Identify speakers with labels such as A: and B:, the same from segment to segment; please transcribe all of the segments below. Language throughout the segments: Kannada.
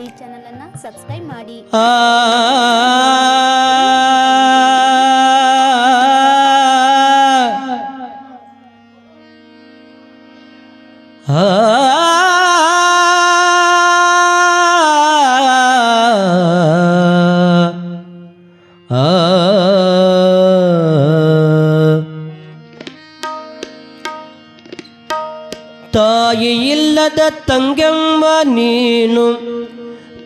A: ಈ ಚಾನಲನ್ನು ಸಬ್ಸ್ಕ್ರೈಬ್ ಮಾಡಿ
B: ತಾಯಿ ಇಲ್ಲದ ತಂಗೆಂಬ ನೀನು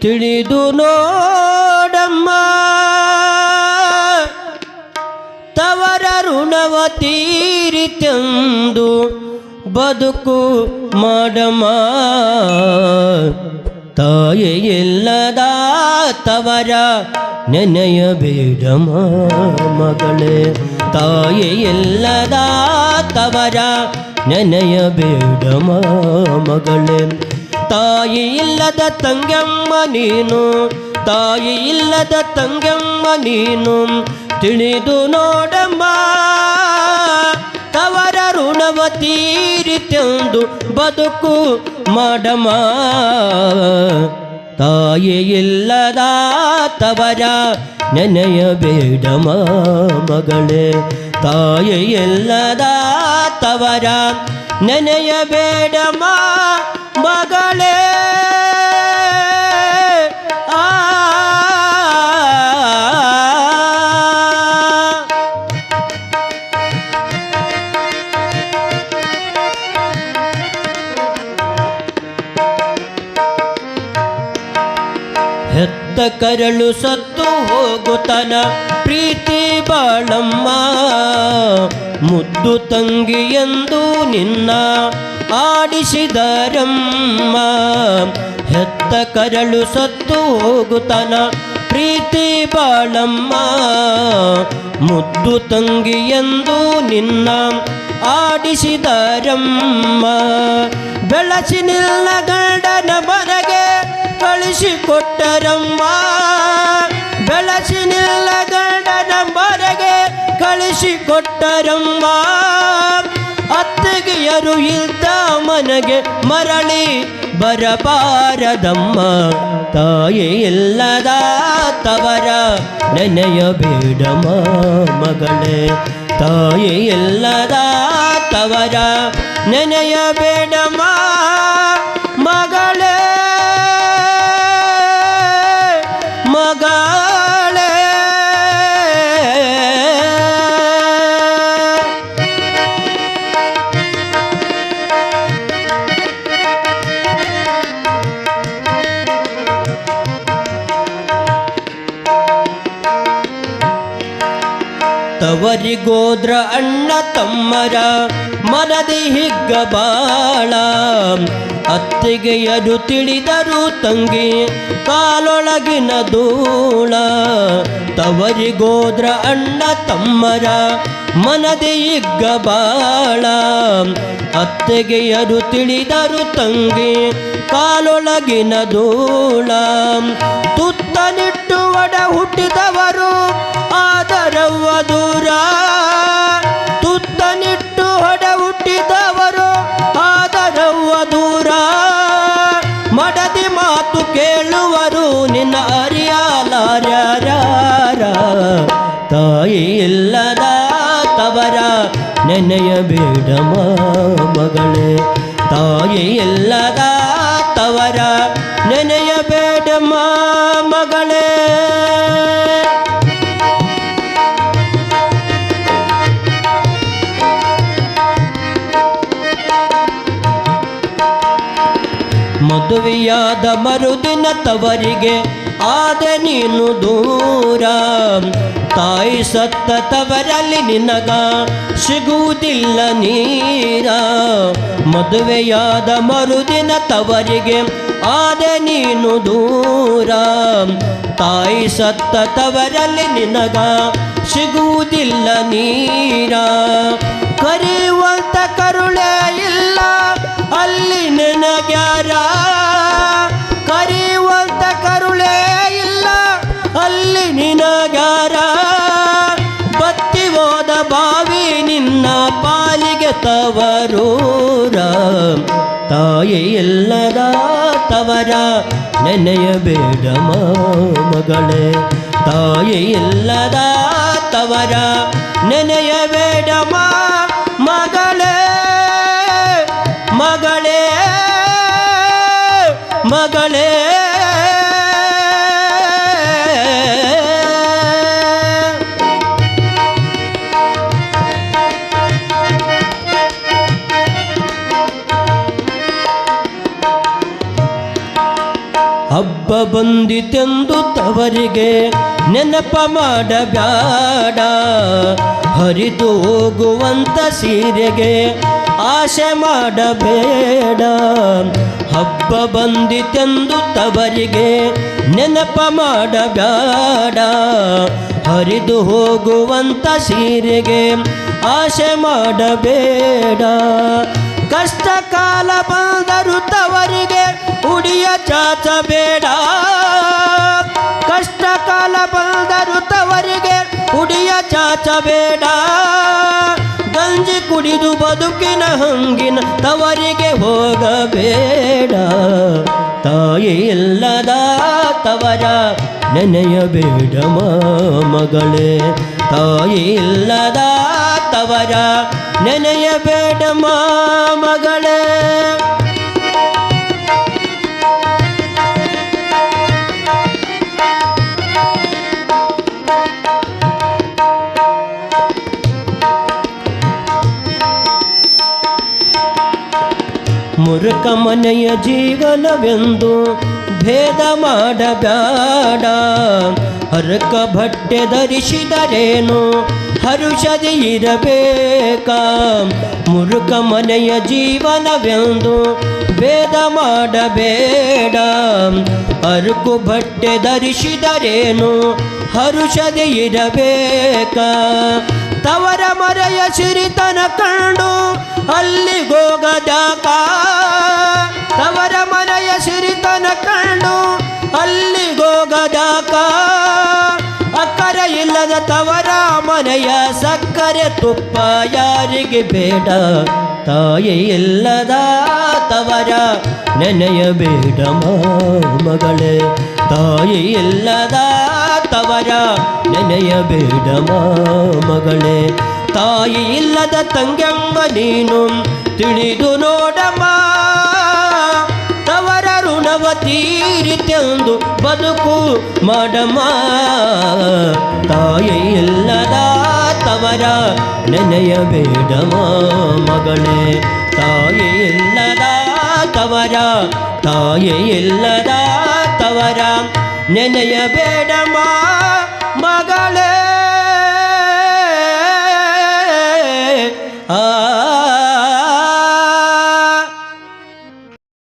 B: ತಿಳಿದು ನೋಡಮ್ಮ. ತವರ ಋಣವ ತೀರಿತೆಂದು ಬದುಕು ಮಾಡಮ್ಮ. ತಾಯಿಯಿಲ್ಲದ ತವರ ನೆನೆಯ ಬೇಡಮ ಮಗಳೇ. ತಾಯಿಯಿಲ್ಲದ ತವರ ನೆನೆಯ ಬೇಡಮ ಮಗಳೇ. ತಾಯಿ ಇಲ್ಲದ ತಂಗಮ್ಮ ನೀನು, ತಾಯಿ ಇಲ್ಲದ ತಂಗಮ್ಮ ನೀನು, ತಿಳಿದು ನೋಡಮ್ಮ. ತವರ ಋಣವ ತೀರಿತೆಂದು ಬದುಕು ಮಾಡಮ್ಮ. ತಾಯಿ ಇಲ್ಲದ ತವರ ನೆನೆಯಬೇಡಮ ಮಗಳೇ. ತಾಯಿ ಇಲ್ಲದ ತವರ ನೆನೆಯಬೇಡಮ್ಮ ಮಗಳೇ ಆ ಕರಳು ಸತ್ತು ಹೋಗುತ್ತನ ಪ್ರೀತಿ ಬಾಳಮ್ಮ ಮುದ್ದು ತಂಗಿ ಎಂದು ನಿನ್ನ ಆಡಿಸಿದರಮ್ಮ ಹೆತ್ತ ಕರಳು ಸತ್ತು ಹೋಗುತ್ತನ ಪ್ರೀತಿ ಬಾಳಮ್ಮ. ಮುದ್ದು ತಂಗಿ ಎಂದು ನಿನ್ನ ಆಡಿಸಿದರಮ್ಮ ಬೆಳಸಿನಿಲ್ಲ ಗಂಡನ ಮನೆಗೆ ಕಳಿಸಿಕೊಟ್ಟರಮ್ಮ. ಬೆಳಸಿನಿಲ್ಲ ಗಂಡನ ಮನೆಗೆ ಕಳಿಸಿಕೊಟ್ಟರಮ್ಮ. ಅತ್ತಿಗೆಯರು ಇದ್ದ ಮನೆಗೆ ಮರಳಿ ಬರಬಾರದಮ್ಮ? ತಾಯಿ ಇಲ್ಲದ ತವರ ನೆನೆಯಬೇಡಮ್ಮ ಮಗಳೇ. ತಾಯಿ ಇಲ್ಲದ ತವರ ನೆನೆಯಬೇಡಮ್ಮ ತವರಿಗೋದ್ರ ಅಣ್ಣ ತಮ್ಮರ ಮನದಿ ಹಿಗ್ಗ ಬಾಳ. ಅತ್ತಿಗೆಯರು ತಿಳಿದರು ತಂಗಿ ಕಾಲೊಳಗಿನ ಧೂಳ. ತವರಿಗೋದ್ರ ಅಣ್ಣ ತಮ್ಮರ ಮನದಿ ಹಿಗ್ಗ ಬಾಳ. ಅತ್ತಿಗೆಯರು ತಿಳಿದರು ತಂಗಿ ಕಾಲೊಳಗಿನ ಧೂಳ. ತುತ್ತನಿಟ್ಟು ಒಡ ಹುಟ್ಟಿದವರು ಆದರವ್ವ ಇಲ್ಲದ ತವರ ನೆನೆಯಬೇಡಮ್ಮ ಮಗಳೇ. ತಾಯಿ ಇಲ್ಲದ ತವರ ನೆನೆಯಬೇಡಮ್ಮ ಮಗಳೇ. ಮದುವೆಯಾದ ಮರುದಿನ ತವರಿಗೆ ಆದ ನೀನು ದೂರ. ತಾಯಿ ಸತ್ತ ತವರಲ್ಲಿ ನಿನಗ ಸಿಗುವುದಿಲ್ಲ ನೀರ. ಮದುವೆಯಾದ ಮರುದಿನ ತವರಿಗೆ ಆದ ನೀನು ದೂರ. ತಾಯಿ ಸತ್ತ ತವರಲ್ಲಿ ನಿನಗ ಸಿಗುವುದಿಲ್ಲ ನೀರ. ಕರೆಯುವಂತ ಕರುಳೆ ಇಲ್ಲ, ಅಲ್ಲಿ ನಿನಗ್ಯಾರ? ನಿನ್ನ ಪಾಲಿಗೆ ತವರೂರ ತಾಯಿ ಇಲ್ಲದ ತವರ ನೆನೆಯಬೇಡ ಮಗಳೇ ತಾಯಿ ಇಲ್ಲದ ತವರ ನೆನೆಯಬೇಡ ಮಗಳೇ ಮಗಳೇ ಮಗಳೇ ಹಬ್ಬ ಬಂದಿತೆಂದು ತವರಿಗೆ ನೆನಪ ಮಾಡಬ್ಯಾಡ. ಹರಿದು ಹೋಗುವಂತ ಸೀರೆಗೆ ಆಶೆ ಮಾಡಬೇಡ. ಹಬ್ಬ ಬಂದಿತೆಂದು ತವರಿಗೆ ನೆನಪ ಮಾಡಬ್ಯಾಡ. ಹರಿದು ಹೋಗುವಂತ ಸೀರೆಗೆ ಆಶೆ ಮಾಡಬೇಡ. ಕಷ್ಟ ಕಾಲ ಬಂದರು ತವರಿಗೆ ಉಡಿಯ ಚಾಚಬೇಡ ಕಷ್ಟ ಕಾಲ ಬಂದರು ತವರಿಗೆ ಉಡಿಯ ಚಾಚಬೇಡ ಗಂಜಿ ಕುಡಿದು ಬದುಕಿನ ಹಂಗಿನ ತವರಿಗೆ ಹೋಗಬೇಡ. ತಾಯಿ ಇಲ್ಲದ ತವರ ನೆನೆಯಬೇಡ ಮಗಳೇ. ತಾಯಿ ಇಲ್ಲದ ತವರ ನೆನೆಯಬೇಡ ಮಗಳೇ ಮುರುಕ ಮನೆಯ ಜೀವನವೆಂದು ಭೇದ ಮಾಡಬೇಡ ಹರಕ ಬಟ್ಟೆ ಧರಿಸಿದರೇನು ಹರುಷದಿ ಇರಬೇಕ. ಮುರುಕ ಮನೆಯ ಜೀವನವೆಂದು ಭೇದ ಮಾಡಬೇಡ. ಅರುಕು ಬಟ್ಟೆ ಧರಿಸಿದರೇನು ಹರುಷದಿ ಇರಬೇಕ. ತವರ ಮರೆಯ ಸಿರಿತನ ಕಂಡು ಅಲ್ಲಿಗೋಗದಾಕ ತವರ ಸಕ್ಕರೆ ತುಪ್ಪ ಯಾರಿಗೆ ಬೇಡ? ತಾಯಿ ಇಲ್ಲದ ತವರ ನೆನೆಯಬೇಡ ಮಗಳೇ. ತಾಯಿ ಇಲ್ಲದ ತವರ ನೆನೆಯಬೇಡ ಮಗಳೇ. ತಾಯಿ ಇಲ್ಲದ ತಂಗಮ್ಮ ನೀನು, ತಿಳಿದು ನೋಡಮ್ಮ. ತೀರಿತೆಂದು ಬದುಕು ಮಡಮ. ತಾಯಿ ಇಲ್ಲದ ತವರ ನೆನೆಯಬೇಡಮ ಮಗಳೇ. ತಾಯಿ ಇಲ್ಲದ ತವರ, ತಾಯಿ ಇಲ್ಲದ ತವರ ನೆನೆಯಬೇಡ